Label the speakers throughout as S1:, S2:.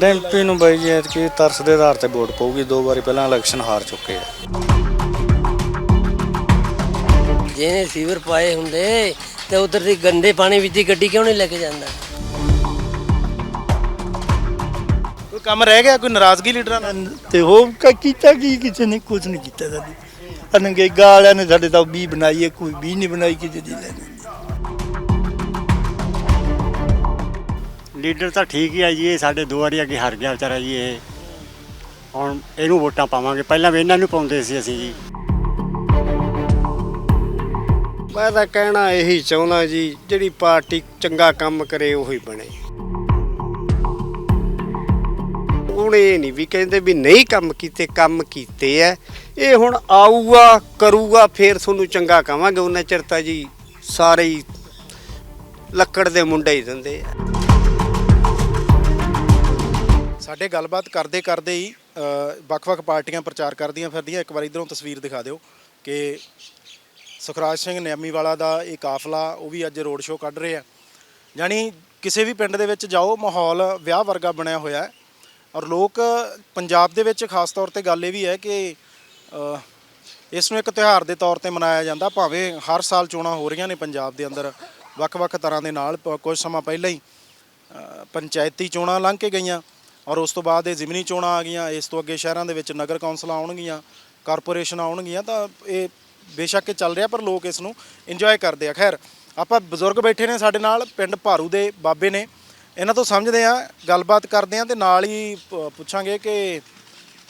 S1: ਡੈਂਪੀ ਨੂੰ ਬਾਈ ਜੀ ਐਤਕੀ ਤਰਸ ਦੇ ਆਧਾਰ ਤੇ ਵੋਟ ਪਊਗੀ। ਦੋ ਵਾਰੀ ਪਹਿਲਾਂ ਇਲੈਕਸ਼ਨ ਹਾਰ ਚੁੱਕੇ ਆ।
S2: ਜਿਹਨੇ ਸੀਵਰ ਪਾਏ ਹੁੰਦੇ ਤੇ ਉਧਰ ਦੀ ਗੰਦੇ ਪਾਣੀ ਵਿੱਚ ਦੀ ਗੱਡੀ ਕਿਉਂ ਨਹੀਂ ਲੈ ਕੇ ਜਾਂਦਾ?
S3: ਕੋਈ ਕੰਮ ਰਹਿ ਗਿਆ? ਕੋਈ ਨਾਰਾਜ਼ਗੀ ਲੀਡਰਾਂ ਨਾਲ
S4: ਤੇ ਉਹ ਕ- ਕੀਤਾ ਕੀ? ਕਿਸੇ ਨੇ ਕੁਝ ਨਹੀਂ ਕੀਤਾ ਸਾਡੀ। ਅਨੰਗੇਗਾ ਵਾਲਿਆਂ ਨੇ ਸਾਡੇ ਤਾਂ ਵੀ ਬਣਾਈ ਹੈ ਕੋਈ ਵੀ ਨਹੀਂ ਬਣਾਈ ਕਿਸੇ ਦੀ ਲੈਣੀ।
S5: ਲੀਡਰ ਤਾਂ ਠੀਕ ਹੀ ਆ ਜੀ, ਇਹ ਸਾਡੇ ਦੋ ਵਾਰੀ ਅੱਗੇ ਹਾਰ ਗਿਆ ਵਿਚਾਰਾ ਜੀ ਇਹ। ਹੁਣ ਇਹਨੂੰ ਵੋਟਾਂ ਪਾਵਾਂਗੇ। ਪਹਿਲਾਂ ਵੀ ਇਹਨਾਂ ਨੂੰ ਪਾਉਂਦੇ ਸੀ ਅਸੀਂ ਜੀ।
S6: ਮੈਂ ਤਾਂ ਕਹਿਣਾ ਇਹੀ ਚਾਹੁੰਦਾ ਜੀ, ਜਿਹੜੀ ਪਾਰਟੀ ਚੰਗਾ ਕੰਮ ਕਰੇ ਉਹੀ ਬਣੇ। ਹੁਣ ਇਹ ਨਹੀਂ ਵੀ ਕਹਿੰਦੇ ਵੀ ਨਹੀਂ ਕੰਮ ਕੀਤੇ ਕੰਮ ਕੀਤੇ ਐ। ਇਹ ਹੁਣ ਆਊਗਾ, ਕਰੂਗਾ, ਫੇਰ ਤੁਹਾਨੂੰ ਚੰਗਾ ਕਵਾਂਗੇ ਉਹਨਾਂ ਚਿਰ ਤਾਂ ਜੀ ਸਾਰੇ ਹੀ ਲੱਕੜ ਦੇ ਮੁੰਡੇ ਹੀ ਦਿੰਦੇ ਆ
S3: ਸਾਡੇ ਗੱਲਬਾਤ ਕਰਦੇ ਕਰਦੇ ਹੀ ਅ, ਵੱਖ-ਵੱਖ ਪਾਰਟੀਆਂ ਪ੍ਰਚਾਰ ਕਰਦੀਆਂ ਫਿਰਦੀਆਂ। ਇੱਕ ਵਾਰ ਇਧਰੋਂ ਤਸਵੀਰ ਦਿਖਾ ਦਿਓ ਕਿ ਸੁਖਰਾਜ ਸਿੰਘ ਨਿਆਮੀਵਾਲਾ ਦਾ ਇਹ ਕਾਫਲਾ ਉਹ ਵੀ ਅੱਜ ਰੋਡ ਸ਼ੋਅ ਕੱਢ ਰਹੇ ਆ। ਯਾਨੀ ਕਿਸੇ ਵੀ ਪਿੰਡ ਦੇ ਵਿੱਚ ਜਾਓ ਮਾਹੌਲ ਵਿਆਹ ਵਰਗਾ ਬਣਿਆ ਹੋਇਆ ਹੈ। ਔਰ ਲੋਕ ਪੰਜਾਬ ਦੇ ਵਿੱਚ ਖਾਸ ਤੌਰ ਤੇ ਗੱਲ ਇਹ ਵੀ ਹੈ ਕਿ ਅ, ਇਸ ਨੂੰ ਇੱਕ ਤਿਉਹਾਰ ਦੇ ਤੌਰ ਤੇ ਮਨਾਇਆ ਜਾਂਦਾ। ਭਾਵੇਂ ਹਰ ਸਾਲ ਚੋਣਾਂ ਹੋ ਰਹੀਆਂ ਨੇ ਪੰਜਾਬ ਦੇ ਅੰਦਰ ਵੱਖ-ਵੱਖ ਤਰ੍ਹਾਂ ਦੇ ਨਾਲ ਪ- ਕੁਝ ਸਮਾਂ ਪਹਿਲਾਂ ਹੀ ਅ, ਪੰਚਾਇਤੀ ਚੋਣਾਂ ਲੰਘ ਕੇ ਗਈਆਂ। ਔਰ ਉਸ ਤੋਂ ਬਾਅਦ ਇਹ ਜ਼ਿਮਨੀ ਚੋਣਾਂ ਆ ਗਈਆਂ ਇਸ ਤੋਂ ਅੱਗੇ ਸ਼ਹਿਰਾਂ ਦੇ ਵਿੱਚ ਨਗਰ ਕੌਂਸਲਾਂ ਆਉਣਗੀਆਂ ਕਾਰਪੋਰੇਸ਼ਨ ਆਉਣਗੀਆਂ ਤਾਂ ਇਹ ਬੇਸ਼ੱਕ ਚੱਲ ਰਿਹਾ ਪਰ ਲੋਕ ਇਸ ਨੂੰ ਇੰਜੋਏ ਕਰਦੇ ਆ। ਖੈਰ ਆਪਾਂ ਬਜ਼ੁਰਗ ਬੈਠੇ ਨੇ ਸਾਡੇ ਨਾਲ ਪਿੰਡ ਭਾਰੂ ਦੇ ਬਾਬੇ ਨੇ। ਇਹਨਾਂ ਤੋਂ ਸਮਝਦੇ ਆ ਗੱਲਬਾਤ ਕਰਦੇ ਆ ਤੇ ਨਾਲ ਹੀ ਪੁੱਛਾਂਗੇ ਕਿ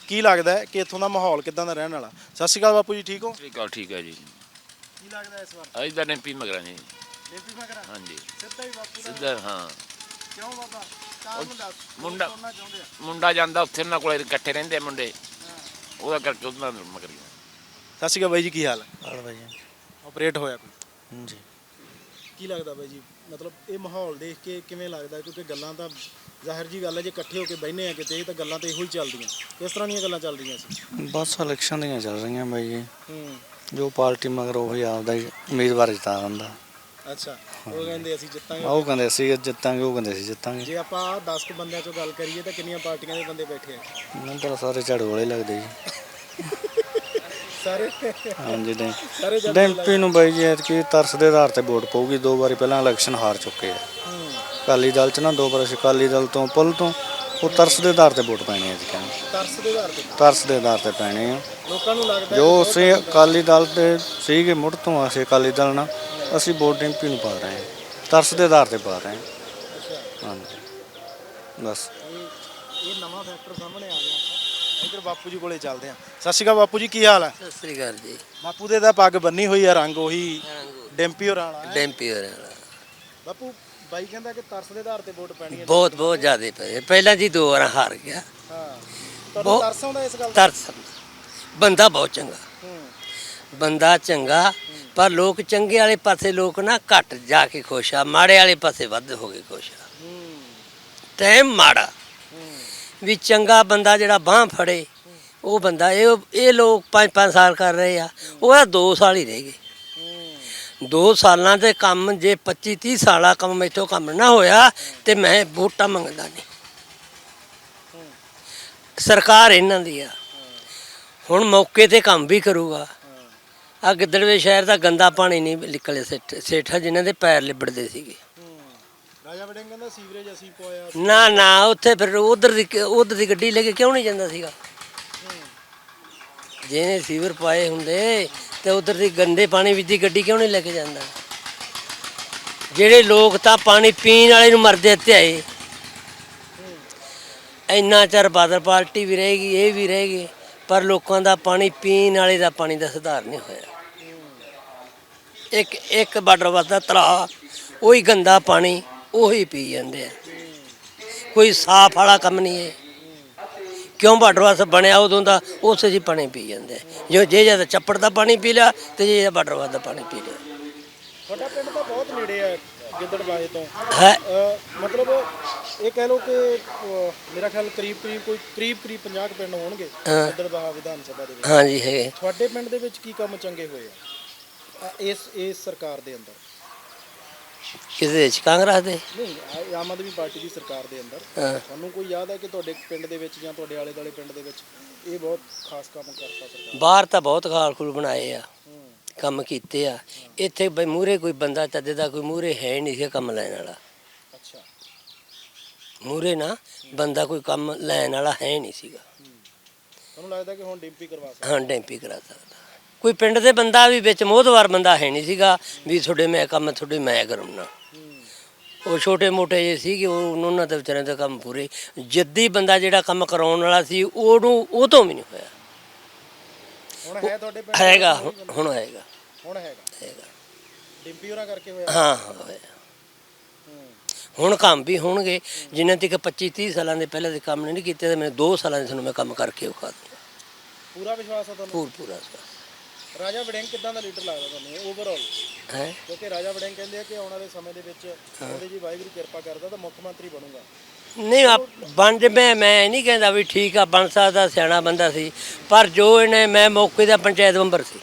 S3: ਕੀ ਲੱਗਦਾ ਹੈ ਕਿ ਇੱਥੋਂ ਦਾ ਮਾਹੌਲ ਕਿਦਾਂ ਦਾ ਰਹਿਣ ਵਾਲਾ। ਸਤਿ ਸ਼੍ਰੀ ਅਕਾਲ ਬਾਪੂ ਜੀ ਠੀਕ ਹੋ?
S7: ਠੀਕ ਆ ਠੀਕ ਹੈ ਜੀ।
S3: ਕੀ ਲੱਗਦਾ ਇਸ ਵਾਰ?
S7: ਅੱਜ ਦਾ ਐਮਪੀ ਮਗਰਾਂ ਜੀ।
S3: ਡੇਪੀ ਮਗਰਾ?
S7: ਹਾਂਜੀ।
S3: ਸਿੱਧਾ ਹੀ ਬਾਪੂ
S7: ਸਿੱਧਾ ਹਾਂ।
S3: ਕਿਉਂ ਬਾਬਾ?
S7: ਮੁੰਡਾ
S3: ਸੁਣਨਾ ਚਾਹੁੰਦੇ ਆ।
S7: ਮੁੰਡਾ ਜਾਂਦਾ ਉੱਥੇ ਉਹਨਾਂ ਕੋਲੇ ਇਕੱਠੇ ਰਹਿੰਦੇ ਆ ਮੁੰਡੇ। ਉਹਦਾ ਕਰਕੇ ਉਹਨਾਂ ਨੂੰ ਮਗਰ ਗਿਆ।
S3: ਸਤਿ ਸ਼੍ਰੀ ਅਕਾਲ ਬਾਈ ਜੀ ਕੀ ਹਾਲ ਹੈ?
S1: ਹਾਲ ਬਾਈ ਜੀ।
S3: ਆਪਰੇਟ ਹੋਇਆ ਕੋਈ?
S1: ਜੀ
S3: ਕੀ ਲੱਗਦਾ ਬਾਈ ਜੀ? ਮਤਲਬ ਇਹ ਮਾਹੌਲ ਦੇਖ ਕੇ ਕਿਵੇਂ ਲੱਗਦਾ? ਕਿਉਂਕਿ ਗੱਲਾਂ ਤਾਂ ਜ਼ਾਹਿਰ ਜੀ ਗੱਲ ਹੈ ਜੇ ਇਕੱਠੇ ਹੋ ਕੇ ਬੈਠਨੇ ਆ ਕਿਤੇ ਤਾਂ ਗੱਲਾਂ ਤਾਂ ਇਹੋ ਹੀ ਚੱਲਦੀਆਂ। ਕਿਸ ਤਰ੍ਹਾਂ ਦੀਆਂ ਗੱਲਾਂ ਚੱਲਦੀਆਂ ਸੀ?
S1: ਬਸ ਇਲੈਕਸ਼ਨ ਦੀਆਂ ਚੱਲ ਰਹੀਆਂ ਬਾਈ ਜੀ।
S3: ਹੂੰ।
S1: ਜੋ ਪਾਰਟੀ ਮਗਰ ਉਹੀ ਆਪਦਾ ਹੀ ਉਮੀਦਵਾਰ ਜਿਤਾ ਦਿੰਦਾ।
S3: ਅੱਛਾ ਉਹ ਕਹਿੰਦੇ ਅਸੀਂ ਜਿੱਤਾਂਗੇ।
S1: ਉਹ ਕਹਿੰਦੇ ਅਸੀਂ ਜਿੱਤਾਂਗੇ ਉਹ ਕਹਿੰਦੇ ਅਸੀਂ ਜਿੱਤਾਂਗੇ।
S3: ਜੇ ਆਪਾਂ 10 ਕੁ ਬੰਦਿਆਂ ਚੋਂ ਗੱਲ ਕਰੀਏ ਤਾਂ ਕਿੰਨੀਆਂ ਪਾਰਟੀਆਂ ਦੇ ਬੰਦੇ ਬੈਠੇ ਆ?
S1: ਮੈਨੂੰ ਤਾਂ ਸਾਰੇ ਝਾੜੂ ਵਾਲੇ ਲੱਗਦੇ ਜੀ।
S3: ਸਾਰੇ?
S1: ਹਾਂਜੀ ਡੈਂ-
S3: ਸਾਰੇ
S1: ਡੈਂਪੀ ਨੂੰ ਬਾਈ ਜੀ ਐਤਕੀ ਤਰਸ ਦੇ ਆਧਾਰ ਤੇ ਵੋਟ ਪਊਗੀ। ਦੋ ਵਾਰੀ ਪਹਿਲਾਂ ਇਲੈਕਸ਼ਨ ਹਾਰ ਚੁੱਕੇ ਆ।
S3: ਹੂੰ।
S1: ਅਕਾਲੀ ਦਲ ਚ ਨਾ ਦੋ ਵਾਰ ਅਸੀਂ ਅਕਾਲੀ ਦਲ ਤੋਂ ਪੁੱਲ ਤੋਂ ਉਹ ਤਰਸ ਦੇ ਆਧਾਰ ਤੇ ਵੋਟ ਪੈਣੀ ਹੈ ਜੀ ਕਹਿੰਦੇ।
S3: ਤਰਸ ਦੇ ਆਧਾਰ ਤੇ?
S1: ਤਰਸ ਦੇ ਆਧਾਰ ਤੇ ਪੈਣੀ ਆ।
S3: ਲੋਕਾਂ ਨੂੰ ਲੱਗਦਾ
S1: ਜੋ ਅਸੀਂ ਅਕਾਲੀ ਦਲ ਤੇ ਸੀਗੇ ਮੁੱਢ ਤੋਂ ਅਸੀਂ ਅਕਾਲੀ ਦਲ ਨਾਲ ਅਸੀਂ ਵੋਟ ਡੈਂਪੀ ਨੂੰ ਪਾ ਰਹੇ ਹਾਂ। ਤਰਸ ਦੇ ਆਧਾਰ ਤੇ ਪਾ ਰਹੇ ਹਾਂ। ਹਾਂਜੀ। ਬਸ।
S3: ਇਹ ਨਵਾਂ ਫੈਕਟਰ ਸਾਹਮਣੇ ਆ ਗਿਆ। ਇਧਰ ਬਾਪੂ ਜੀ ਕੋਲੇ ਚੱਲਦੇ ਆ ਸਤਿ ਸ਼੍ਰੀ ਅਕਾਲ ਬਾਪੂ ਜੀ ਕੀ ਹਾਲ ਹੈ?
S2: ਸਤਿ ਸ੍ਰੀ ਅਕਾਲ ਜੀ।
S3: ਬਾਪੂ ਦੇ ਤਾਂ ਪੱਗ ਬੰਨੀ ਹੋਈ ਆ ਰੰਗ ਉਹੀ ਡੈਂਪੀ ਹੋਰਾਂ ਵਾਲਾ।
S2: ਡੈਂਪੀ ਰਿਹਾ
S3: ਬਾਪੂ ਬਾਈ ਕਹਿੰਦਾ ਕਿ ਤਰਸ ਦੇ ਆਧਾਰ ਤੇ ਵੋਟ ਪੈਣੀ ਹੈ।
S2: ਬਹੁਤ ਬਹੁਤ ਜ਼ਿਆਦਾ ਪਏ ਪਹਿਲਾਂ ਜੀ ਦੋ ਵਾਰ ਹਾਰ ਗਿਆ।
S3: ਹਾਂ। ਤੁਹਾਨੂੰ ਤਰਸ ਆਉਂਦਾ ਇਸ ਗੱਲ ਦਾ?
S2: ਤਰਸ। ਬੰਦਾ ਬਹੁਤ ਚੰਗਾ।
S3: ਹੂੰ।
S2: ਬੰਦਾ ਚੰਗਾ ਪਰ ਲੋਕ ਚੰਗੇ ਵਾਲੇ ਪਾਸੇ ਲੋਕ ਨਾ ਘੱਟ ਜਾ ਕੇ ਖੁਸ਼ ਆ, ਮਾੜੇ ਵਾਲੇ ਪਾਸੇ ਵੱਧ ਹੋ ਕੇ ਖੁਸ਼ ਆ। ਟਾਈਮ ਮਾੜਾ। ਵੀ ਚੰਗਾ ਬੰਦਾ ਜਿਹੜਾ ਬਾਹ ਫੜੇ, ਉਹ ਬੰਦਾ, ਇਹ ਇਹ ਲੋਕ 5-5 ਸਾਲ ਕਰ ਰਹੇ ਆ, ਉਹ ਆ 2 ਸਾਲ ਹੀ ਰਹਿ ਗਏ। 2 ਸਾਲਾਂ ਦੇ ਕੰਮ ਜੇ 25-30 ਸਾਲਾ ਕੰਮ ਮੈਥੋਂ ਕੰਮ ਨਾ ਹੋਇਆ, ਤੇ ਮੈਂ ਵੋਟਾਂ ਮੰਗਦਾ ਨਹੀਂ। ਸਰਕਾਰ ਇਹਨਾਂ ਦੀ ਆ। ਹੁਣ ਮੌਕੇ ਤੇ ਕੰਮ ਵੀ ਕਰੂਗਾ। ਆ ਗਿੱਦੜਵੇ ਸ਼ਹਿਰ ਦਾ ਗੰਦਾ ਪਾਣੀ ਨਹੀਂ ਨਿਕਲੇ ਸੇਠ ਸੇਠਾ ਜਿਨ੍ਹਾਂ ਦੇ ਪੈਰ ਲਿਬੜਦੇ ਸੀਗੇ।
S3: ਰਾਜਾ ਵੜਿੰਗ ਕਹਿੰਦਾ ਸੀਵਰੇਜ ਅਸੀਂ ਪਵਾਇਆ।
S2: ਨਾ ਨਾ ਉੱਥੇ ਫਿਰ ਉਧਰ ਦੀ ਉਧਰ ਦੀ ਗੱਡੀ ਲੈ ਕੇ ਕਿਉਂ ਨਹੀਂ ਜਾਂਦਾ ਸੀਗਾ? ਜਿਹਨੇ ਸੀਵਰ ਪਾਏ ਹੁੰਦੇ ਤੇ ਉਧਰ ਦੀ ਗੰਦੇ ਪਾਣੀ ਵਿੱਚ ਦੀ ਗੱਡੀ ਕਿਉਂ ਨਹੀਂ ਲੈ ਕੇ ਜਾਂਦਾ? ਜਿਹੜੇ ਲੋਕ ਤਾਂ ਪਾਣੀ ਪੀਣ ਵਾਲੇ ਨੂੰ ਮਰਦੇ ਧਿਆਏ ਇੰਨਾ ਚਿਰ ਬਾਦਲ ਪਾਰਟੀ ਵੀ ਰਹੇਗੀ ਇਹ ਵੀ ਰਹੇਗੀ ਪਰ ਲੋਕਾਂ ਦਾ ਪਾਣੀ ਪੀਣ ਵਾਲੇ ਦਾ ਪਾਣੀ ਦਾ ਸੁਧਾਰ ਨਹੀਂ ਹੋਇਆ। ਇੱਕ ਇੱਕ ਬਾਰਡਰ ਵਾਸਤਾ ਤਲਾ ਉਹੀ ਗੰਦਾ ਪਾਣੀ ਉਹੀ ਪੀ ਜਾਂਦੇ ਆ। ਕੋਈ ਸਾਫ਼ ਵਾਲਾ ਕੰਮ ਨਹੀਂ ਹੈ। ਕਿਉਂ ਬਾਰਡਰ ਵਾਸਤੇ ਬਣਿਆ ਉਦੋਂ ਦਾ? ਉਸੇ ਜੀ ਪਾਣੀ ਪੀ ਜਾਂਦੇ। ਜੋ ਜੇ ਜਦ ਚੱਪੜ ਦਾ ਪਾਣੀ ਪੀ ਲਿਆ ਤੇ ਜੇ ਬਾਰਡਰ ਵਾਸਤੇ ਪਾਣੀ ਪੀ ਲਿਆ।
S3: ਤੁਹਾਡਾ ਪਿੰਡ ਤਾਂ ਬਹੁਤ ਨੇੜੇ ਆ ਗਿੱਦੜਬਾਏ ਤੋਂ।
S2: ਹੈ।
S3: ਮਤਲਬ ਇਹ ਕਹਿ ਲਓ ਕਿ ਮੇਰਾ ਖਿਆਲ ਕਰੀਬ ਕਰੀਬ ਕੋਈ ਕਰੀਬ ਕਰੀਬ 50 ਕੁ ਪਿੰਡ ਹੋਣਗੇ
S2: ਹਾਂ।
S3: ਗਿੱਦੜਬਾਹਾ ਵਿਧਾਨ ਸਭਾ ਦੇ ਵਿੱਚ।
S2: ਹਾਂਜੀ ਹੈਗੇ।
S3: ਤੁਹਾਡੇ ਪਿੰਡ ਦੇ ਵਿੱਚ ਕੀ ਕੰਮ ਚੰਗੇ ਹੋਏ ਆ? ਇਸ ਇਸ ਸਰਕਾਰ ਦੇ ਅੰਦਰ।
S2: ਕਿਸੇ ਦੇ ਚ ਕਾਂਗਰਸ ਦੇ?
S3: ਨਹੀਂ ਆ- ਆਮ ਆਦਮੀ ਪਾਰਟੀ ਦੀ ਸਰਕਾਰ ਦੇ ਅੰਦਰ।
S2: ਹਾਂ।
S3: ਤੁਹਾਨੂੰ ਕੋਈ ਯਾਦ ਹੈ ਕਿ ਤੁਹਾਡੇ ਪਿੰਡ ਦੇ ਵਿੱਚ ਜਾਂ ਤੁਹਾਡੇ ਆਲੇ ਦੁਆਲੇ ਪਿੰਡ ਦੇ ਵਿੱਚ ਇਹ ਬਹੁਤ ਖਾਸ ਕੰਮ ਕਰਤਾ ਸਰਕਾਰ
S2: ਬਾਹਰ ਤਾਂ ਬਹੁਤ ਖਾਲ ਖੂਲ ਬਣਾਏ ਆ ਕੰਮ ਕੀਤੇ ਆ। ਇੱਥੇ ਬਈ ਮੂਰੇ ਕੋਈ ਬੰਦਾ ਚੱਦੇ ਦਾ ਕੋਈ ਮੂਰੇ ਹੈ ਨਹੀਂ ਸੀ ਕੰਮ ਲੈਣ ਵਾਲਾ।
S3: ਅੱਛਾ।
S2: ਮੂਰੇ ਨਾ ਬੰਦਾ ਕੋਈ ਕੰਮ ਲੈਣ ਵਾਲਾ ਹੈ ਨਹੀਂ ਸੀਗਾ।
S3: ਤੁਹਾਨੂੰ ਲੱਗਦਾ ਕਿ ਹੁਣ ਡਿੰਪੀ ਕਰਵਾ ਸਕਦਾ?
S2: ਹਾਂ ਡੈਂਪੀ ਕਰਾ ਸਕਦਾ। ਕੋਈ ਪਿੰਡ ਦੇ ਬੰਦਾ ਵੀ ਵਿੱਚ ਮੋਹਦਵਾਰ ਬੰਦਾ ਹੈ ਨਹੀਂ ਸੀਗਾ ਵੀ ਤੁਹਾਡੇ ਮੈਂ ਕੰਮ ਤੁਹਾਡੇ ਮੈਂ ਕਰਉਣਾ ਉਹ ਛੋਟੇ ਮੋਟੇ ਜੇ ਸੀਗੇ ਉਹ ਉਹਨਾਂ ਦੇ ਵਿਚਾਰਿਆਂ ਦੇ ਕੰਮ ਪੂਰੇ। ਜੱਦੀ ਬੰਦਾ ਜਿਹੜਾ ਕੰਮ ਕਰਾਉਣ ਵਾਲਾ ਸੀ ਉਹਨੂੰ ਉਹ ਤੋਂ ਵੀ ਨਹੀਂ ਹੋਇਆ।
S3: ਹੁਣ ਹੈ ਤੁਹਾਡੇ ਪਿੰਡ?
S2: ਹੈਗਾ ਹੁਣ- ਹੁਣ ਹੈਗਾ।
S3: ਹੁਣ ਹੈਗਾ?
S2: ਹੈਗਾ।
S3: ਡਿੰਪੀ ਹੋਰਾਂ ਕਰਕੇ ਹੋਇਆ?
S2: ਹਾਂ ਹਾਂ ਹੋਇਆ। ਹੁਣ ਕੰਮ ਵੀ ਹੋਣਗੇ। ਜਿਨ੍ਹਾਂ ਤੱਕ 25 30 ਸਾਲਾਂ ਦੇ ਪਹਿਲਾਂ ਦੇ ਕੰਮ ਨਹੀਂ ਕੀਤੇ ਤੇ ਮੈਂ 2 ਸਾਲਾਂ ਦੇ ਤੁਹਾਨੂੰ ਮੈਂ ਕੰਮ ਕਰਕੇ ਵਿਖਾ ਦੂੰਗਾ
S3: ਪੂਰਾ ਵਿਸ਼ਵਾਸ ਹੈ ਤੁਹਾਨੂੰ?
S2: ਪੂਰ ਪੂਰਾ
S3: ਰਾਜਾ ਵੜਿੰਗ ਕਿਦਾਂ ਦਾ ਲੀਡਰ ਲੱਗਦਾ ਤੁਹਾਨੂੰ ਓਵਰਆਲ
S2: ਹੈ?
S3: ਕਿਉਂਕਿ ਰਾਜਾ ਵੜਿੰਗ ਕਹਿੰਦੇ ਆ ਕਿ ਆਉਣ ਵਾਲੇ ਸਮੇਂ ਦੇ ਵਿੱਚ ਉਹਦੇ ਜੀ ਵਾਹਿਗੁਰੂ ਕਿਰਪਾ ਕਰਦਾ ਤਾਂ ਮੁੱਖ ਮੰਤਰੀ ਬਣੂਗਾ।
S2: ਨਹੀਂ ਆ ਬਣ ਜੇ ਮੈਂ ਮੈਂ ਨਹੀਂ ਕਹਿੰਦਾ ਵੀ ਠੀਕ ਆ ਬਣ ਸਕਦਾ ਸਿਆਣਾ ਬੰਦਾ ਸੀ ਪਰ ਜੋ ਇਹਨੇ ਮੈਂ ਮੌਕੇ ਦਾ ਪੰਚਾਇਤ ਮੈਂਬਰ ਸੀ।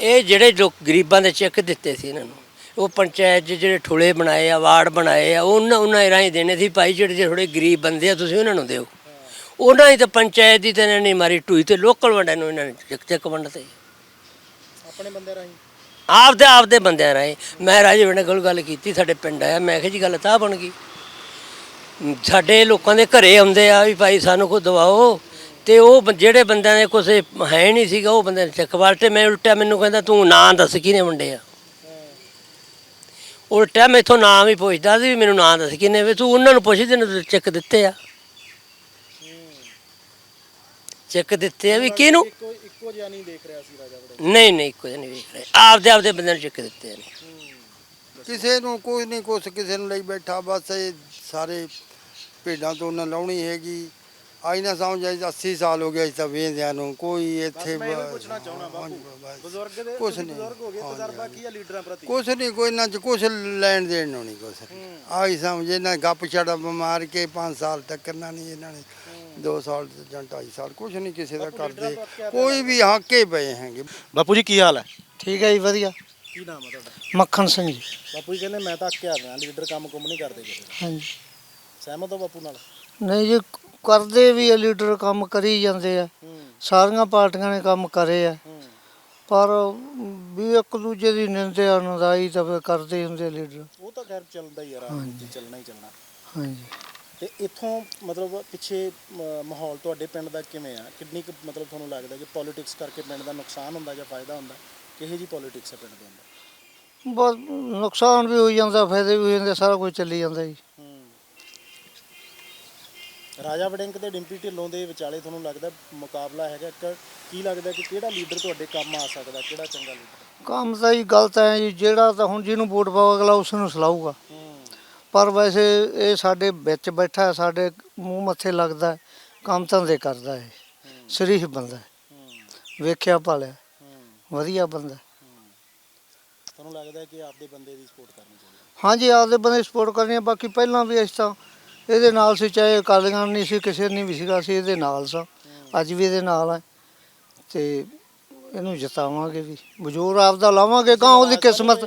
S2: ਇਹ ਜਿਹੜੇ ਲੋਕ ਗਰੀਬਾਂ ਦੇ ਚੈੱਕ ਦਿੱਤੇ ਸੀ ਇਹਨਾਂ ਨੂੰ ਉਹ ਪੰਚਾਇਤ 'ਚ ਜਿਹੜੇ ਠੁਲੇ ਬਣਾਏ ਆ ਵਾਰਡ ਬਣਾਏ ਆ ਉਹਨਾਂ ਉਹਨਾਂ ਰਾਹੀਂ ਦੇਣੇ ਸੀ ਭਾਈ ਜਿਹੜੇ ਜਿਹੜੇ ਥੋੜੇ ਗਰੀਬ ਬੰਦੇ ਆ ਤੁਸੀਂ ਉਹਨਾਂ ਨੂੰ ਦਿਓ। ਉਹਨਾਂ ਹੀ ਤਾਂ ਪੰਚਾਇਤ ਦੀ ਤਾਂ ਇਹਨਾਂ ਨੇ ਮਾਰੀ ਟੂਈ ਤੇ ਲੋਕਲ ਵੰਡਾਂ ਨੂੰ ਇਹਨਾਂ ਨੇ ਚੱਕ ਚੱਕ ਵੰਡਤੇ।
S3: ਆਪਣੇ ਬੰਦੇ ਰਾਹੀਂ?
S2: ਆਪਦੇ ਆਪਦੇ ਬੰਦਿਆਂ ਰਾਹੀਂ। ਮੈਂ ਰਾਜੇ ਵੰਡੇ ਕੋਲ ਗੱਲ ਕੀਤੀ ਸਾਡੇ ਪਿੰਡ ਆਇਆ ਮੈਂ ਕਿਹਾ ਜੀ ਗੱਲ ਤਾਂ ਬਣ ਗਈ। ਸਾਡੇ ਲੋਕਾਂ ਦੇ ਘਰੇ ਆਉਂਦੇ ਆ ਵੀ ਭਾਈ ਸਾਨੂੰ ਕੋ ਦਵਾਓ ਤੇ ਉਹ ਜਿਹੜੇ ਬੰਦਿਆਂ ਦੇ ਕੁਛ ਹੈ ਨਹੀਂ ਸੀਗਾ ਉਹ ਬੰਦੇ ਨੇ ਚੱਕ ਵਾਲਟੇ ਮੈਂ ਉਲਟਾ ਮੈਨੂੰ ਕਹਿੰਦਾ ਤੂੰ ਨਾਂ ਦੱਸ ਕਿਹਨੇ ਵੰਡੇ ਆ? ਉਲਟਾ ਮੈਥੋਂ ਨਾਮ ਹੀ ਪੁੱਛਦਾ ਸੀ ਵੀ ਮੈਨੂੰ ਨਾਂ ਦੱਸ ਕਿਹਨੇ ਵੀ ਤੂੰ ਉਹਨਾਂ ਨੂੰ ਪੁੱਛ ਤੈਨੂੰ ਚੈੱਕ ਦਿੱਤੇ ਆ। ਚੈੱਕ ਦਿੱਤੇ ਆ ਵੀ ਕਿਹਨੂੰ?
S3: ਇੱਕੋ ਇੱਕੋ ਜਿਹਾ ਨਹੀਂ ਦੇਖ ਰਿਹਾ ਸੀ ਰਾਜਾ ਵੜਿੰਗ।
S2: ਨਹੀਂ ਨਹੀਂ ਕੁਝ ਨਹੀਂ ਵੇਖ ਰਹੇ। ਆਪਦੇ ਆਪਦੇ ਬੰਦਿਆਂ ਨੂੰ ਚੈੱਕ ਦਿੱਤੇ ਨੇ
S8: ਕਿਸੇ ਨੂੰ ਕੋਈ ਨਹੀਂ ਕੁਛ ਕਿਸੇ ਨੂੰ ਲਈ ਬੈਠਾ ਬਸ ਇਹ ਸਾਰੇ ਭੇਡਾਂ ਤੋਂ ਉਹਨਾਂ ਲਾਉਣੀ ਹੈਗੀ। ਆਈ ਨਾ ਸਮਝ ਆਈ 80 ਸਾਲ ਹੋ ਗਏ ਇਸ ਤਾਂ ਵੇਂਦਿਆਂ ਨੂੰ। ਕੋਈ ਇੱਥੇ
S3: ਮੈਂ ਇਹ ਵੀ ਪੁੱਛਣਾ ਚਾਹਣਾ ਬਾਪੂ।
S8: ਬਸ।
S3: ਬਜ਼ੁਰਗ ਦੇ
S8: ਕੁਛ
S3: ਤੁਸੀਂ
S8: ਨਹੀਂ।
S3: ਬਜ਼ੁਰਗ ਹੋ ਗਏ ਤਜਰਬਾ ਕੀ ਹੈ ਲੀਡਰਾਂ ਪ੍ਰਤੀ?
S8: ਕੁਛ ਨਹੀਂ ਕੋਈ ਨਾ ਕੁਛ ਲੈਣ ਦੇਣ ਨੂੰ ਨਹੀਂ ਕੁਛ। ਆਈ ਸਮਝੇ ਨਾ ਗੱਪ ਛੜਾ ਬਿਮਾਰ ਕੇ 5 ਸਾਲ ਤੱਕ ਕਰਨਾ ਨਹੀਂ ਇਹਨਾਂ ਨੇ 2 ਸਾਲ ਜਾਂ 2.5 ਸਾਲ ਕੁਛ ਨਹੀਂ ਕਿਸੇ ਦਾ ਕਰਦੇ। ਕੋਈ ਵੀ ਹਾਕੇ ਪਏ ਹੈਗੇ।
S3: ਬਾਪੂ ਜੀ ਕੀ ਹਾਲ ਹੈ?
S4: ਠੀਕ ਹੈ ਜੀ ਵਧੀਆ।
S3: ਕੀ ਨਾਮ ਹੈ ਤੁਹਾਡਾ?
S4: ਮੱਖਣ ਸਿੰਘ ਜੀ।
S3: ਬਾਪੂ ਜੀ ਕਹਿੰਦੇ ਮੈਂ ਤਾਂ ਅੱਕਿਆ ਪਿਆ ਲੀਡਰ ਕੰਮ ਕੁੰਮ ਨਹੀਂ ਕਰਦੇ ਕਿਸੇ ਦਾ।
S4: ਹਾਂਜੀ।
S3: ਸਹਿਮਤ ਹੋ ਬਾਪੂ ਨਾਲ?
S4: ਨਹੀਂ ਜੀ ਕਰਦੇ ਵੀ ਆ ਲੀਡਰ ਕੰਮ ਕਰੀ ਜਾਂਦੇ ਆ। ਸਾਰੀਆਂ ਪਾਰਟੀਆਂ ਨੇ ਕੰਮ ਕਰੇ ਆ। ਪਰ ਵੀ ਇੱਕ ਦੂਜੇ ਦੀ ਨਿੰਦਿਆ ਨਦਾਈ ਤਾਂ ਕਰਦੇ ਹੁੰਦੇ ਲੀਡਰ।
S3: ਉਹ ਤਾਂ ਖੈਰ ਚੱਲਦਾ ਹੀ ਆ ਰਾਜਨੀਤੀ ਚੱਲਣਾ ਹੀ ਚੱਲਣਾ।
S4: ਹਾਂਜੀ।
S3: ਤੇ ਇੱਥੋਂ ਮਤਲਬ ਪਿੱਛੇ ਮ- ਮਾਹੌਲ ਤੁਹਾਡੇ ਪਿੰਡ ਦਾ ਕਿਵੇਂ ਆ? ਕਿੰਨੀ ਕੁ ਮਤਲਬ ਤੁਹਾਨੂੰ ਲੱਗਦਾ ਕਿ ਪੋਲਿਟਿਕਸ ਕਰਕੇ ਪਿੰਡ ਦਾ ਨੁਕਸਾਨ ਹੁੰਦਾ ਜਾਂ ਫਾਇਦਾ ਹੁੰਦਾ? ਕਿਹੋ ਜੀ ਪੋਲਿਟਿਕਸ ਹੈ ਪਿੰਡ ਦੇ ਅੰਦਰ?
S4: ਬਸ ਨੁਕਸਾਨ ਵੀ ਹੋਈ ਜਾਂਦਾ ਫਾਇਦੇ ਵੀ ਹੋ ਜਾਂਦੇ ਸਾਰਾ ਕੁਝ ਚੱਲੀ ਜਾਂਦਾ ਜੀ।
S3: ਰਾਜਾ ਵੜਿੰਗ ਤੇ ਡਿੰਪੀ ਢਿੱਲੋਂ ਦੇ ਵਿਚਾਲੇ ਤੁਹਾਨੂੰ ਲੱਗਦਾ ਮੁਕਾਬਲਾ ਹੈਗਾ? ਇੱਕ ਕੀ ਲੱਗਦਾ ਕਿ ਕਿਹੜਾ ਲੀਡਰ ਤੁਹਾਡੇ ਕੰਮ ਆ ਸਕਦਾ? ਕਿਹੜਾ ਚੰਗਾ ਲੀਡਰ?
S4: ਕੰਮ ਤਾਂ ਜੀ ਗਲਤ ਹੈ ਜੀ ਜਿਹੜਾ ਤਾਂ ਹੁਣ ਜਿਹਨੂੰ ਵੋਟ ਪਾਓ ਅਗਲਾ ਉਸ ਨੂੰ ਸਲਾਊਗਾ ਪਰ ਵੈਸੇ ਇਹ ਸਾਡੇ ਵਿੱਚ ਬੈਠਾ ਹੈ, ਸਾਡੇ ਮੂੰਹ ਮੱਥੇ ਲੱਗਦਾ ਹੈ, ਕੰਮ ਧੰਦੇ ਕਰਦਾ ਹੈ ਸ਼ਰੀਫ ਬੰਦਾ ਹੈ। ਵੇਖਿਆ ਪਾਲਿਆ ਵਧੀਆ ਬੰਦਾ ਹੈ।
S3: ਤੁਹਾਨੂੰ ਲੱਗਦਾ ਕਿ ਆਪਦੇ ਬੰਦੇ ਦੀ ਸਪੋਰਟ ਕਰਨੀ ਚਾਹੀਦੀ
S4: ਹਾਂਜੀ ਆਪਦੇ ਬੰਦੇ ਸਪੋਰਟ ਕਰਨੀ ਹੈ ਬਾਕੀ ਪਹਿਲਾਂ ਵੀ ਅਸੀਂ ਤਾਂ ਇਹਦੇ ਨਾਲ ਸੀ ਚਾਹੇ ਅਕਾਲੀਆਂ ਨਹੀਂ ਸੀ ਕਿਸੇ ਨਹੀਂ ਵੀ ਸੀਗਾ ਅਸੀਂ ਇਹਦੇ ਨਾਲ ਸਾਂ ਅੱਜ ਵੀ ਇਹਦੇ ਨਾਲ ਹੈ ਤੇ ਇਹਨੂੰ ਜਿਤਾਵਾਂਗੇ ਵੀ ਬਜ਼ੁਰਗ ਆਪਦਾ ਲਾਵਾਂਗੇ ਗਾਂ ਉਹਦੀ ਕਿਸਮਤ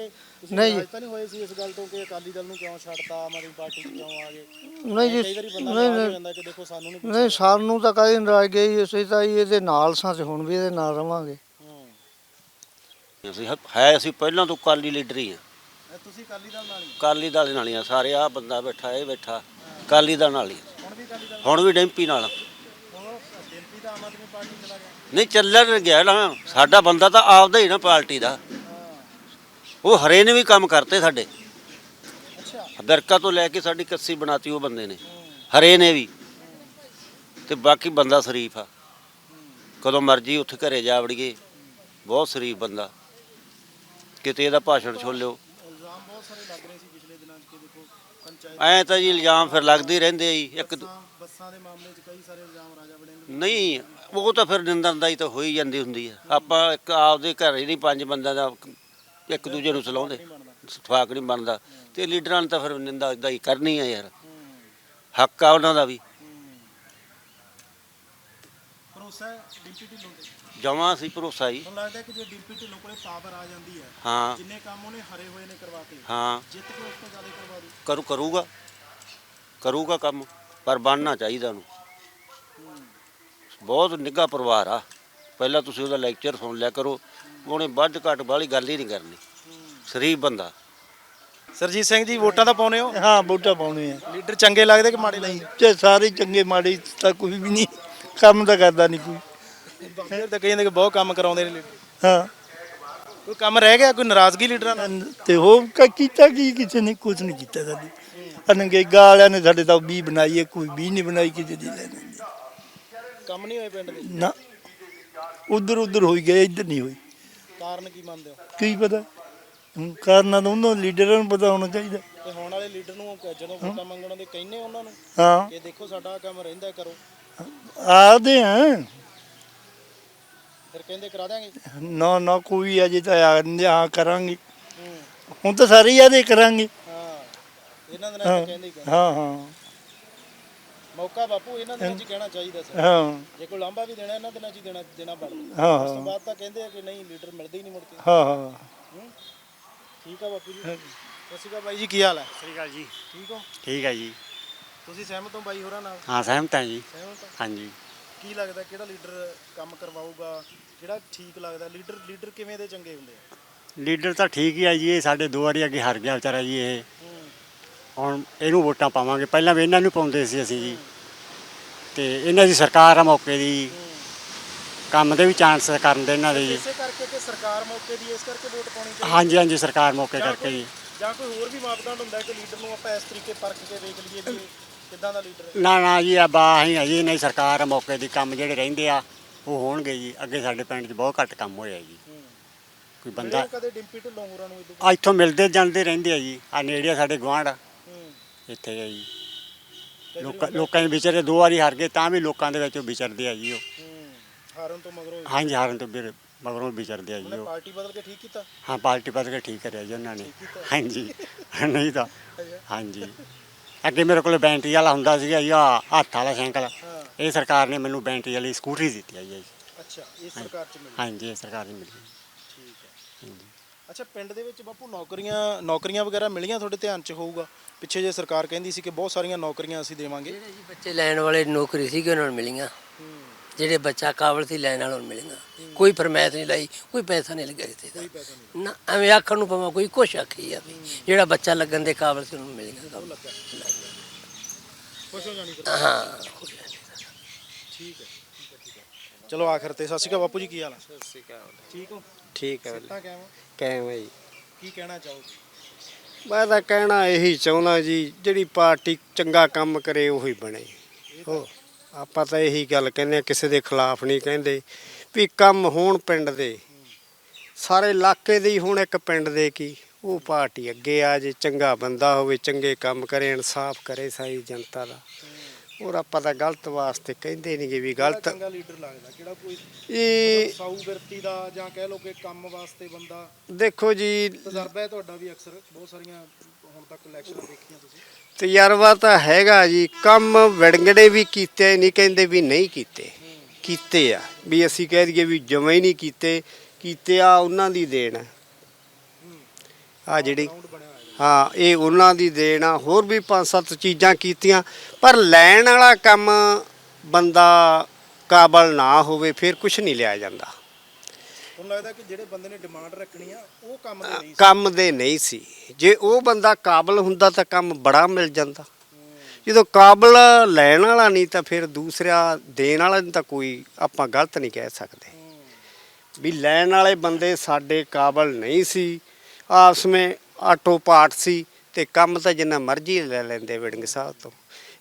S4: ਨਹੀਂ। ਜੀ
S3: ਤਾਂ ਨਹੀਂ ਹੋਏ ਸੀ ਇਸ ਗੱਲ ਤੋਂ ਕਿ ਅਕਾਲੀ ਦਲ ਨੂੰ ਕਿਉਂ ਛੱਡਤਾ ਆਮ ਆਦਮੀ ਪਾਰਟੀ 'ਚ ਕਿਉਂ ਆ ਗਏ?
S4: ਨਹੀਂ ਜੀ
S3: ਕਈ ਵਾਰੀ ਬੰਦਾ
S4: ਨਹੀਂ
S3: ਨਾਰਾਜ਼ ਹੋ
S4: ਨਹੀਂ
S3: ਜਾਂਦਾ ਕਿ ਦੇਖੋ ਸਾਨੂੰ ਨਹੀਂ
S4: ਨਹੀਂ ਸਾਨੂੰ ਤਾਂ ਕਦੇ ਨਾਰਾਜ਼ ਗਈ ਅਸੀਂ ਤਾਂ ਜੀ ਇਹਦੇ ਨਾਲ ਸਾਂ ਤੇ ਹੁਣ ਵੀ ਇਹਦੇ ਨਾਲ ਰਵਾਂਗੇ।
S9: ਅਸੀਂ ਹ- ਹੈ ਅਸੀਂ ਪਹਿਲਾਂ ਤੋਂ ਕਾਲੀ ਲੀਡਰ ਹੀ ਆ।
S3: ਇਹ ਤੁਸੀਂ ਅਕਾਲੀ ਦਲ ਨਾਲ ਹੀ?
S9: ਕਾਲੀ ਦਲ ਨਾਲ ਹੀ ਆ ਸਾਰੇ ਆ ਬੰਦਾ ਬੈਠਾ ਇਹ ਬੈਠਾ ਕਾਲੀ ਦਲ ਨਾਲ ਹੀ ਆ।
S3: ਹੁਣ ਵੀ ਅਕਾਲੀ ਦਲ
S9: ਹੁਣ ਵੀ ਡੈਂਪੀ ਨਾਲ
S3: ਹੁਣ ਡਿੰਪੀ ਤਾਂ ਆਮ ਆਦਮੀ ਪਾਰਟੀ ਚਲਾ ਗਿਆ।
S9: ਨਹੀਂ ਚੱਲਣ ਗਿਆ ਨਾ ਸਾਡਾ ਬੰਦਾ ਤਾਂ ਆਪਦਾ ਹੀ ਨਾ ਪਾਰਟੀ ਦਾ। ਉਹ ਹਰੇ ਨੇ ਵੀ ਕੰਮ ਕਰਤੇ ਸਾਡੇ।
S3: ਅੱਛਾ।
S9: ਬਰਕਾ ਤੋਂ ਲੈ ਕੇ ਸਾਡੀ ਕੱਸੀ ਬਣਾਤੀ ਉਹ ਬੰਦੇ ਨੇ। ਹਰੇ ਨੇ ਵੀ। ਤੇ ਬਾਕੀ ਬੰਦਾ ਸ਼ਰੀਫ ਆ। ਕਦੋਂ ਮਰਜ਼ੀ ਉੱਥੇ ਘਰੇ ਜਾ ਵੜੀਏ। ਬਹੁਤ ਸ਼ਰੀਫ ਬੰਦਾ। ਕਿਤੇ ਇਹਦਾ ਭਾਸ਼ਣ ਛੋਲਿਓ
S3: ਇਲਜ਼ਾਮ ਬਹੁਤ ਸਾਰੇ ਲੱਗ ਰਹੇ ਸੀ ਪਿਛਲੇ ਦਿਨਾਂ 'ਚ ਕਿ ਦੇਖੋ ਪੰਚਾਇਤ
S9: ਐ ਤਾਂ ਜੀ ਇਲਜ਼ਾਮ ਫਿਰ ਲੱਗਦੇ ਹੀ ਰਹਿੰਦੇ ਆ ਜੀ। ਇੱਕ ਦੂ-
S3: ਬੱਸਾਂ ਦੇ ਮਾਮਲੇ 'ਚ ਕਈ ਸਾਰੇ ਇਲਜ਼ਾਮ ਰਾਜਾ ਵੜਿੰਗ
S9: ਨਹੀਂ ਉਹ ਤਾਂ ਫਿਰ ਨਿੰਦਣ ਦਾ ਹੀ ਤਾਂ ਹੋ ਹੀ ਜਾਂਦੀ ਹੁੰਦੀ ਆ। ਆਪਾਂ ਇੱਕ ਆਪਦੇ ਘਰ ਹੀ ਨਹੀਂ ਪੰਜ ਬੰਦਿਆਂ ਦਾ ਇੱਕ ਦੂਜੇ ਨੂੰ ਸਲਾਉਂਦੇ। ਸਫਾਕ ਨਹੀਂ ਬਣਦਾ। ਤੇ ਲੀਡਰਾਂ ਨੇ ਤਾਂ ਫਿਰ ਨਿੰਦਾ ਇਦਾਂ ਹੀ ਕਰਨੀ ਆ ਯਾਰ। ਹੱਕ ਆ ਉਹਨਾਂ ਦਾ ਵੀ।
S3: ਭਰੋਸਾ ਹੈ ਡਿੰਪੀ ਢਿੱਲੋਂ ਤੇ?
S9: ਜਮਾ ਸੀ ਭਰੋਸਾ ਹੀ
S3: ਤੁਹਾਨੂੰ ਲੱਗਦਾ ਕਿ ਜੇ ਡਿੰਪੀ ਢਿੱਲੋਂ ਕੋਲੇ ਪਾਵਰ ਆ ਜਾਂਦੀ ਹੈ
S9: ਹਾਂ।
S3: ਜਿੰਨੇ ਕੰਮ ਉਹਨੇ ਹਰੇ ਹੋਏ ਨੇ ਕਰਵਾਤੇ
S9: ਹਾਂ।
S3: ਜਿੱਤ ਕੇ ਉਸ ਤੋਂ ਜ਼ਿਆਦਾ ਕਰਵਾ ਦੂ।
S9: ਕਰੂ ਕਰੂਗਾ। ਕਰੂਗਾ ਕੰਮ ਪਰ ਬਣਨਾ ਚਾਹੀਦਾ ਉਹਨੂੰ। ਬਹੁਤ ਨਿੱਘਾ ਪਰਿਵਾਰ ਆ। ਪਹਿਲਾਂ ਤੁਸੀਂ ਉਹਦਾ ਲੈਕਚਰ ਸੁਣ ਲਿਆ ਕਰੋ। ਉਹਨੇ ਵੱਧ ਘੱਟ ਵਾਲੀ ਗੱਲ ਹੀ ਨਹੀਂ ਕਰਨੀ। ਸ਼ਰੀਫ ਬੰਦਾ।
S3: ਸਰਜੀਤ ਸਿੰਘ ਜੀ ਵੋਟਾਂ ਤਾਂ ਪਾਉਨੇ ਹੋ?
S10: ਹਾਂ ਵੋਟਾਂ ਪਾਉਣੇ ਆ।
S3: ਲੀਡਰ ਚੰਗੇ ਲੱਗਦੇ ਕਿ ਮਾੜੇ ਲੱਗਦੇ?
S10: ਤੇ ਸਾਰੇ ਚੰਗੇ ਮਾੜੇ ਤਾਂ ਕੋਈ ਵੀ ਨਹੀਂ। ਕੰਮ ਤਾਂ ਕਰਦਾ ਨਹੀਂ ਕੋਈ।
S3: ਫਿਰ ਤਾਂ ਕਹਿੰਦੇ ਕਿ ਬਹੁਤ ਕੰਮ ਕਰਾਉਂਦੇ ਨੇ ਲੀਡਰ।
S10: ਹਾਂ।
S3: ਕੋਈ ਕੰਮ ਰਹਿ ਗਿਆ? ਕੋਈ ਨਾਰਾਜ਼ਗੀ ਲੀਡਰਾਂ ਨਾਲ
S10: ਤੇ ਉਹ ਕ- ਕੀਤਾ ਕੀ? ਕਿਸੇ ਨੇ ਕੁਝ ਨਹੀਂ ਕੀਤਾ ਸਾਡੀ। ਅਨੰਗੇਗਾ ਵਾਲਿਆਂ ਨੇ ਸਾਡੇ ਤਾਂ ਵੀ ਬਣਾਈ ਹੈ ਕੋਈ ਵੀ ਨਹੀਂ ਬਣਾਈ ਕਿਸੇ ਦੀ ਲੈਣ।
S3: ਕੰਮ ਨਹੀਂ ਹੋਏ ਪਿੰਡ ਦੇ?
S10: ਨਾ। ਉਧਰ ਉਧਰ ਹੋਈ ਗਏ ਇੱਧਰ ਨਹੀਂ ਹੋਈ।
S3: ਕਾਰਨ ਕੀ ਮੰਨਦੇ ਹੋ?
S10: ਕੀ ਪਤਾ? ਹੁਣ ਕਾਰਨਾਂ ਦਾ ਉਹਨਾਂ ਲੀਡਰਾਂ ਨੂੰ ਪਤਾ ਹੋਣਾ ਚਾਹੀਦਾ।
S3: ਤੇ ਹੁਣ ਵਾਲੇ ਲੀਡਰ ਨੂੰ ਜਦੋਂ ਵੋਟਾਂ ਮੰਗਣ ਦੇ ਕਹਿੰਨੇ ਉਹਨਾਂ ਨੂੰ
S10: ਹਾਂ।
S3: ਕਿ ਦੇਖੋ ਸਾਡਾ ਕੰਮ ਰਹਿੰਦਾ ਕਰੋ।
S10: ਆਦੇ ਆ।
S3: ਫਿਰ ਕਹਿੰਦੇ ਕਰਾ ਦਿਆਂਗੇ।
S10: ਨਾ ਨਾ ਕੋਈ ਅਜੇ ਤਾਂ ਆ ਹਾਂ ਕਰਾਂਗੇ। ਹੁਣ ਤਾਂ ਸਾਰੇ ਹੀ ਆਦੇ ਕਰਾਂਗੇ।
S3: ਹਾਂ। ਇਹਨਾਂ ਦੇ ਨਾਲ ਤਾਂ ਕਹਿੰਦੇ ਹੀ ਕਹਿੰਦੇ।
S10: ਹਾਂ ਹਾਂ।
S3: ਮੌਕਾ ਬਾਪੂ ਇਹਨਾਂ ਦਿਨਾਂ 'ਚ ਹੀ ਕਹਿਣਾ ਚਾਹੀਦਾ ਸਰ।
S10: ਹਾਂ।
S3: ਜੇ ਕੋਈ ਲਾਂਭਾ ਵੀ ਦੇਣਾ ਇਹਨਾਂ ਦਿਨਾਂ 'ਚ ਹੀ ਦੇਣਾ ਦੇਣਾ ਬਣਦਾ
S10: ਹਾਂ
S3: ਉਸ ਤੋਂ
S10: ਹਾਂ
S3: ਬਾਅਦ ਤਾਂ ਕਹਿੰਦੇ ਆ ਕਿ ਨਹੀਂ ਲੀਡਰ ਮਿਲਦੇ ਹੀ ਨਹੀਂ ਮੁੜ ਕੇ।
S10: ਹਾਂ ਹਾਂ।
S3: ਠੀਕ ਆ ਬਾਪੂ ਜੀ। ਸਤਿ ਸ਼੍ਰੀ ਅਕਾਲ ਬਾਈ ਜੀ ਕੀ ਹਾਲ ਹੈ
S5: ਸ੍ਰੀ ਅਕਾਲ ਜੀ।
S3: ਠੀਕ ਹੋ?
S5: ਠੀਕ ਹੈ ਜੀ।
S3: ਤੁਸੀਂ ਸਹਿਮਤ ਹੋ ਬਾਈ ਹੋਰਾਂ ਨਾਲ?
S5: ਹਾਂ ਸਹਿਮਤ ਹਾਂ ਜੀ।
S3: ਸਹਿਮਤ ਹੋ?
S5: ਹਾਂਜੀ।
S3: ਕੀ ਲੱਗਦਾ ਕਿਹੜਾ ਲੀਡਰ ਕੰਮ ਕਰਵਾਊਗਾ? ਕਿਹੜਾ ਠੀਕ ਲੱਗਦਾ ਲੀਡਰ ਲੀਡਰ ਕਿਵੇਂ ਦੇ ਚੰਗੇ ਹੁੰਦੇ ਆ?
S5: ਲੀਡਰ ਤਾਂ ਠੀਕ ਹੀ ਆ ਜੀ ਇਹ ਸਾਡੇ ਦੋ ਵਾਰੀ ਅੱਗੇ ਹਾਰ ਗਿਆ ਵਿਚਾਰਾ ਜੀ ਇਹ। ਹੁਣ ਇਹਨੂੰ ਵੋਟਾਂ ਪਾਵਾਂਗੇ। ਪਹਿਲਾਂ ਵੀ ਇਹਨਾਂ ਨੂੰ ਪਾਉਂਦੇ ਸੀ ਅਸੀਂ ਜੀ। ਤੇ ਇਹਨਾਂ ਦੀ ਸਰਕਾਰ ਆ ਮੌਕੇ ਦੀ। ਕੰਮ ਦੇ ਵੀ ਚਾਂਸ ਕਰਨ ਦੇ ਇਹਨਾਂ ਦੇ ਜੀ।
S3: ਇਸੇ ਕਰਕੇ ਕਿ ਸਰਕਾਰ ਮੌਕੇ ਦੀ ਇਸ ਕਰਕੇ ਵੋਟ ਪਾਉਣੀ ਚਾਹੀਦੀ।
S5: ਹਾਂਜੀ ਹਾਂਜੀ ਸਰਕਾਰ ਮੌਕੇ ਕਰਕੇ ਜੀ
S3: ਕੋਈ- ਜਾਂ। ਕੋਈ ਹੋਰ ਵੀ ਮਾਪਦੰਡ ਹੁੰਦਾ ਹੈ ਕਿ ਲੀਡਰ ਨੂੰ ਆਪਾਂ ਇਸ ਤਰੀਕੇ ਪਰਖ ਕੇ ਵੇਖ ਲਈਏ ਵੀ ਇਹ ਕਿੱਦਾਂ ਦਾ ਲੀਡਰ ਹੈ।
S5: ਨਾ ਨਾ ਜੀ ਆ ਬਾ ਅਸੀਂ ਆ ਜੀ ਨਹੀਂ ਸਰਕਾਰ ਆ ਮੌਕੇ ਦੀ। ਕੰਮ ਜਿਹੜੇ ਰਹਿੰਦੇ ਆ ਉਹ ਹੋਣਗੇ ਜੀ। ਅੱਗੇ ਸਾਡੇ ਪਿੰਡ 'ਚ ਬਹੁਤ ਘੱਟ ਕੰਮ ਹੋਇਆ ਜੀ। ਕੋਈ ਬੰਦਾ
S3: ਕਦੇ ਡਿੰਪੀ ਢਿੱਲੋਂ ਹੋਰਾਂ ਨੂੰ ਇਦੋਂ
S5: ਆ ਇੱਥੋਂ ਮਿਲਦੇ ਜਾਂਦੇ ਰਹਿੰਦੇ ਆ ਜੀ। ਆ ਨੇੜੇ ਆ ਸਾਡੇ ਗੁਆਂਢ
S3: ਹੂੰ
S5: ਇੱਥੇ ਆ ਜੀ। ਲੋਕਾਂ ਲੋਕਾਂ ਦੇ ਵਿਚਾਰੇ ਦੋ ਵਾਰੀ ਹਾਰ ਗਏ ਤਾਂ ਵੀ ਲੋਕਾਂ ਦੇ ਵਿੱਚ ਵਿਚਰਦੇ ਆ ਜੀ ਉਹ।
S3: ਹਾਰਨ ਤੋਂ ਮਗਰੋਂ
S5: ਹਾਂਜੀ ਹਾਰਨ ਤੋਂ ਫਿਰ ਮਗਰੋਂ ਵਿਚਰਦੇ ਆ ਜੀ ਉਹ।
S3: ਪਾਰਟੀ ਬਦਲ ਕੇ ਠੀਕ ਕੀਤਾ?
S5: ਹਾਂ ਪਾਰਟੀ ਬਦਲ ਕੇ ਠੀਕ ਕਰਿਆ ਜੀ ਉਹਨਾਂ ਨੇ। ਹਾਂਜੀ ਨਹੀਂ ਤਾਂ ਹਾਂਜੀ। ਅੱਗੇ ਮੇਰੇ ਕੋਲ ਬੈਟਰੀ ਵਾਲਾ ਹੁੰਦਾ ਸੀਗਾ ਜੀ ਆਹ ਹੱਥ ਵਾਲਾ ਸਾਈਕਲ। ਇਹ ਸਰਕਾਰ ਨੇ ਮੈਨੂੰ ਬੈਟਰੀ ਵਾਲੀ ਸਕੂਟਰੀ ਦਿੱਤੀ ਆ ਜੀ।
S3: ਅੱਛਾ ਇਸ ਸਰਕਾਰ ਚ ਮਿਲੀ।
S5: ਹਾਂਜੀ ਇਹ ਸਰਕਾਰ ਨੇ ਮਿਲੀ।
S3: ਅੱਛਾ ਪਿੰਡ ਦੇ ਵਿੱਚ ਬਾਪੂ ਨੌਕਰੀਆਂ ਨੌਕਰੀਆਂ ਵਗੈਰਾ ਮਿਲੀਆਂ ਤੁਹਾਡੇ ਧਿਆਨ ਚ ਹੋਊਗਾ? ਪਿੱਛੇ ਜੇ ਸਰਕਾਰ ਕਹਿੰਦੀ ਸੀ ਕਿ ਬਹੁਤ ਸਾਰੀਆਂ ਨੌਕਰੀਆਂ ਅਸੀਂ ਦੇਵਾਂਗੇ।
S2: ਜਿਹੜੇ ਜੀ ਬੱਚੇ ਲੈਣ ਵਾਲੇ ਨੌਕਰੀ ਸੀਗੇ ਉਹਨਾਂ ਨੂੰ ਮਿਲੀਆਂ। ਜਿਹੜੇ ਬੱਚਾ ਕਾਬਲ ਸੀ ਲੈਣ ਵਾਲਿਆਂ ਨੂੰ ਮਿਲੀਆਂ। ਕੋਈ ਫਰਮਾਇਸ਼ ਨਹੀਂ ਲਾਈ ਕੋਈ ਪੈਸਾ ਨਹੀਂ ਲੱਗਿਆ ਕਿਸੇ ਦਾ। ਨਾ ਐਵੇਂ ਆਖਣ ਨੂੰ ਪਵਾਂ ਕੋਈ ਕੁਛ ਆਖੀ ਆ ਵੀ ਜਿਹੜਾ ਬੱਚਾ ਲੱਗਣ ਦੇ ਕਾਬਲ ਸੀ ਉਹਨੂੰ ਮਿਲੀਆਂ।
S3: ਖੁਸ਼ ਹੋ ਜਾਣੀ
S2: ਹਾਂ
S3: ਠੀਕ ਹੈ ਚਲੋ ਆਖਰ ਤੇ ਸਤਿ ਸ਼੍ਰੀ ਅਕਾਲ ਬਾਪੂ ਜੀ ਕੀ ਹਾਲ ਹੈ ਸਤਿ ਸ਼੍ਰੀ ਅਕਾਲ। ਠੀਕ ਹੋ?
S6: ਠੀਕ ਹੈ
S3: ਸਿੱਧਾ ਕਹਿਵਾਂ
S6: ਕਿਵੇਂ ਜੀ
S3: ਕੀ ਕਹਿਣਾ ਚਾਹੋਗੇ?
S6: ਮੈਂ ਤਾਂ ਕਹਿਣਾ ਇਹੀ ਚਾਹੁੰਦਾ ਜੀ ਜਿਹੜੀ ਪਾਰਟੀ ਚੰਗਾ ਕੰਮ ਕਰੇ ਉਹੀ ਬਣੇ। ਉਹ ਆਪਾਂ ਤਾਂ ਇਹੀ ਗੱਲ ਕਹਿੰਦੇ ਆ ਕਿਸੇ ਦੇ ਖਿਲਾਫ ਨਹੀਂ ਕਹਿੰਦੇ। ਵੀ ਕੰਮ ਹੋਣ ਪਿੰਡ ਦੇ। ਸਾਰੇ ਇਲਾਕੇ ਦੇ ਹੀ ਹੁਣ ਇੱਕ ਪਿੰਡ ਦੇ ਕੀ ਉਹ ਪਾਰਟੀ ਅੱਗੇ ਆ ਜੇ ਚੰਗਾ ਬੰਦਾ ਹੋਵੇ ਚੰਗੇ ਕੰਮ ਕਰੇ ਇਨਸਾਫ ਕਰੇ ਸਾਰੀ ਜਨਤਾ ਦਾ। ਔਰ ਆਪਾਂ ਤਾਂ ਗਲਤ ਵਾਸਤੇ ਕਹਿੰਦੇ ਨਹੀਂਗੇ ਵੀ ਗਲਤ।
S3: ਚੰਗਾ ਲੀਡਰ ਲੱਗਦਾ? ਕਿਹੜਾ ਕੋਈ
S6: ਇਹ
S3: ਸਾਊ ਬਿਰਤੀ ਦਾ ਜਾਂ ਕਹਿ ਲਓ ਕਿ ਕੰਮ ਵਾਸਤੇ ਬੰਦਾ?
S6: ਦੇਖੋ ਜੀ
S3: ਤਜਰਬਾ ਹੈ ਤੁਹਾਡਾ ਵੀ ਅਕਸਰ ਬਹੁਤ ਸਾਰੀਆਂ ਹੁਣ ਤੱਕ ਇਲੈਕਸ਼ਨਾਂ ਦੇਖੀਆਂ ਤੁਸੀਂ।
S6: ਤਜਰਬਾ ਤਾਂ ਹੈਗਾ ਜੀ ਕੰਮ ਵਿੜੰਗੜੇ ਵੀ ਕੀਤੇ ਨਹੀਂ ਕਹਿੰਦੇ ਵੀ ਨਹੀਂ ਕੀਤੇ। ਕੀਤੇ ਆ ਵੀ ਅਸੀਂ ਕਹਿ ਦਈਏ ਵੀ ਜਮਾਂ ਹੀ ਨਹੀਂ ਕੀਤੇ। ਕੀਤੇ ਆ ਉਹਨਾਂ ਦੀ ਦੇਣ। ਆ ਜਿਹੜੀ ਹਾਂ ਇਹ ਉਹਨਾਂ ਦੀ ਦੇਣ ਆ। ਹੋਰ ਵੀ ਪੰਜ ਸੱਤ ਚੀਜ਼ਾਂ ਕੀਤੀਆਂ ਪਰ ਲੈਣ ਵਾਲਾ ਕੰਮ ਬੰਦਾ ਕਾਬਲ ਨਾ ਹੋਵੇ ਫਿਰ ਕੁਝ ਨਹੀਂ ਲਿਆ ਜਾਂਦਾ।
S3: ਤੁਹਾਨੂੰ ਲੱਗਦਾ ਕਿ ਜਿਹੜੇ ਬੰਦੇ ਨੇ ਡਿਮਾਂਡ ਰੱਖਣੀ ਆ ਉਹ ਕੰਮ ਦੇ ਨਹੀਂ
S6: ਕੰਮ ਦੇ ਨਹੀਂ ਸੀ। ਜੇ ਉਹ ਬੰਦਾ ਕਾਬਲ ਹੁੰਦਾ ਤਾਂ ਕੰਮ ਬੜਾ ਮਿਲ ਜਾਂਦਾ। ਜਦੋਂ ਕਾਬਲ ਲੈਣ ਵਾਲਾ ਨਹੀਂ ਤਾਂ ਫਿਰ ਦੂਸਰਾ ਦੇਣ ਵਾਲਾ ਨੂੰ ਤਾਂ ਕੋਈ ਆਪਾਂ ਗਲਤ ਨਹੀਂ ਕਹਿ ਸਕਦੇ। ਵੀ ਲੈਣ ਵਾਲੇ ਬੰਦੇ ਸਾਡੇ ਕਾਬਲ ਨਹੀਂ ਸੀ। ਆਪਸ ਵਿੱਚ ਆਟੋ ਪਾਟ ਸੀ ਤੇ ਕੰਮ ਤਾਂ ਜਿੰਨਾ ਮਰਜ਼ੀ ਲੈ ਲੈਂਦੇ ਵਿੜੰਗ ਸਾਹਿਬ ਤੋਂ।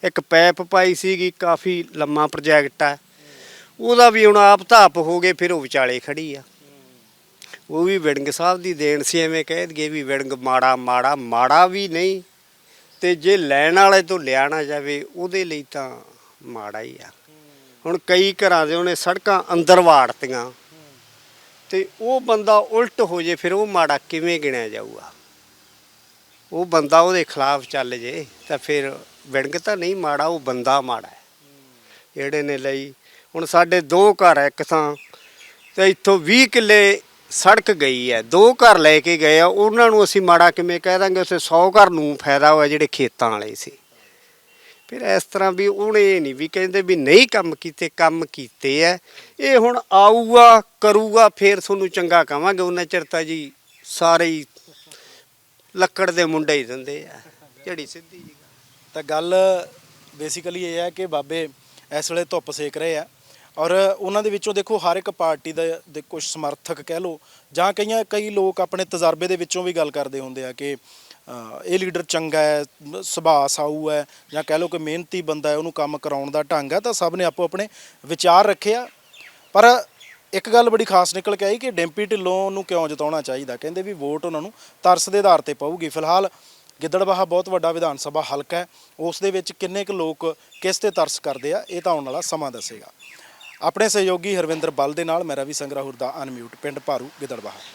S6: ਇੱਕ ਪੈਪ ਪਾਈ ਸੀਗੀ, ਕਾਫੀ ਲੰਮਾ ਪ੍ਰੋਜੈਕਟ ਆ। ਉਹਦਾ ਵੀ ਹੁਣ ਆਪ ਧਾਪ ਹੋ ਗਏ, ਫਿਰ ਉਹ ਵਿਚਾਲੇ ਖੜੀ ਆ। ਉਹ ਵੀ ਵਿੜੰਗ ਸਾਹਿਬ ਦੀ ਦੇਣ ਸੀ, ਐਵੇਂ ਕਹਿ ਦਈਏ ਵੀ ਵਿੜੰਗ ਮਾੜਾ ਮਾੜਾ ਮਾੜਾ ਵੀ ਨਹੀਂ। ਤੇ ਜੇ ਲੈਣ ਵਾਲੇ ਤੋਂ ਲਿਆ ਨਾ ਜਾਵੇ, ਉਹਦੇ ਲਈ ਤਾਂ ਮਾੜਾ ਹੀ ਆ। ਹੁਣ ਕਈ ਘਰਾਂ ਦੇ ਉਹਨੇ ਸੜਕਾਂ ਅੰਦਰ ਵਾੜਤੀਆਂ। ਤੇ ਉਹ ਬੰਦਾ ਉਲਟ ਹੋ ਜੇ, ਫਿਰ ਉਹ ਮਾੜਾ ਕਿਵੇਂ ਗਿਣਿਆ ਜਾਊਗਾ? ਉਹ ਬੰਦਾ ਉਹਦੇ ਖਿਲਾਫ ਚੱਲ ਜੇ, ਤਾਂ ਫਿਰ ਵਿਣਗ ਤਾਂ ਨਹੀਂ ਮਾੜਾ, ਉਹ ਬੰਦਾ ਮਾੜਾ ਹੈ। ਜਿਹੜੇ ਨੇ ਲਈ, ਹੁਣ ਸਾਡੇ ਦੋ ਘਰ ਹੈ ਇੱਕ ਥਾਂ, ਤੇ ਇੱਥੋਂ 20 ਕਿੱਲੇ ਸੜਕ ਗਈ ਹੈ। ਦੋ ਘਰ ਲੈ ਕੇ ਗਏ ਆ, ਉਹਨਾਂ ਨੂੰ ਅਸੀਂ ਮਾੜਾ ਕਿਵੇਂ ਕਹਿ ਦਾਂਗੇ ਉਸੇ 100 ਘਰ ਨੂੰ ਫਾਇਦਾ ਹੋਇਆ ਜਿਹੜੇ ਖੇਤਾਂ ਵਾਲੇ ਸੀ। ਫਿਰ ਇਸ ਤਰ੍ਹਾਂ ਵੀ ਉਹਨੇ ਇਹ ਨਹੀਂ ਵੀ ਕਹਿੰਦੇ ਵੀ ਨਹੀਂ ਕੰਮ ਕੀਤੇ ਕੰਮ ਕੀਤੇ ਐ ਇਹ ਹੁਣ ਆਊਗਾ, ਕਰੂਗਾ, ਫਿਰ ਤੁਹਾਨੂੰ ਚੰਗਾ ਕਵਾਂਗੇ। ਉਹਨਾਂ ਚਿਰ ਤਾਂ ਜੀ ਸਾਰੇ ਹੀ ਲੱਕੜ ਦੇ ਮੁੰਡੇ ਹੀ ਦਿੰਦੇ ਆ, ਜਿਹੜੀ ਸਿੱਧੀ ਜੀ
S3: ਤਾਂ ਗੱਲ ਬੇਸਿਕਲੀ ਇਹ ਹੈ ਕਿ ਬਾਬੇ ਇਸ ਵੇਲੇ ਧੁੱਪ ਸੇਕ ਰਹੇ ਆ ਔਰ ਉਹਨਾਂ ਦੇ ਵਿੱਚੋਂ ਦੇਖੋ ਹਰ ਇੱਕ ਪਾਰਟੀ ਦਾ ਦੇ ਕੁਝ ਸਮਰਥਕ ਕਹਿ ਲੋ ਜਾਂ ਕਈਆਂ, ਕਈ ਲੋਕ ਆਪਣੇ ਤਜਰਬੇ ਦੇ ਵਿੱਚੋਂ ਵੀ ਗੱਲ ਕਰਦੇ ਹੁੰਦੇ ਆ ਕਿ ਇਹ ਲੀਡਰ ਚੰਗਾ ਹੈ, ਸੁਭਾਅ ਸਾਊ ਹੈ ਜਾਂ ਕਹਿ ਲੋ ਕਿ ਮਿਹਨਤੀ ਬੰਦਾ ਹੈ, ਉਹਨੂੰ ਕੰਮ ਕਰਾਉਣ ਦਾ ਢੰਗ ਹੈ, ਤਾਂ ਸਭ ਨੇ ਆਪੋ ਆਪਣੇ ਵਿਚਾਰ ਰੱਖਿਆ ਪਰ ਇੱਕ ਗੱਲ ਬੜੀ ਖਾਸ ਨਿਕਲ ਕੇ ਆਈ ਕਿ ਡੈਂਪੀ ਢਿੱਲੋਂ ਨੂੰ ਕਿਉਂ ਜਿਤਾਉਣਾ ਚਾਹੀਦਾ? ਕਹਿੰਦੇ ਵੀ ਵੋਟ ਉਹਨਾਂ ਨੂੰ ਤਰਸ ਦੇ ਆਧਾਰ ਤੇ ਪਊਗੀ। ਫਿਲਹਾਲ ਗਿੱਦੜਬਾਹਾ ਬਹੁਤ ਵੱਡਾ ਵਿਧਾਨ ਸਭਾ ਹਲਕਾ ਹੈ। ਉਸ ਦੇ ਵਿੱਚ ਕਿੰਨੇ ਕੁ ਲੋਕ ਕਿਸ ਤੇ ਤਰਸ ਕਰਦੇ ਆ, ਇਹ ਤਾਂ ਆਉਣ ਵਾਲਾ ਸਮਾਂ ਦੱਸੇਗਾ। ਆਪਣੇ ਸਹਿਯੋਗੀ ਹਰਵਿੰਦਰ ਬਲ ਦੇ ਨਾਲ ਮੈਂ ਰਵੀ ਸੰਗਰਾਹੁਰ ਦਾ ਅਨਮਿਊਟ, ਪਿੰਡ ਭਾਰੂ, ਗਿੱਦੜਬਾਹਾ।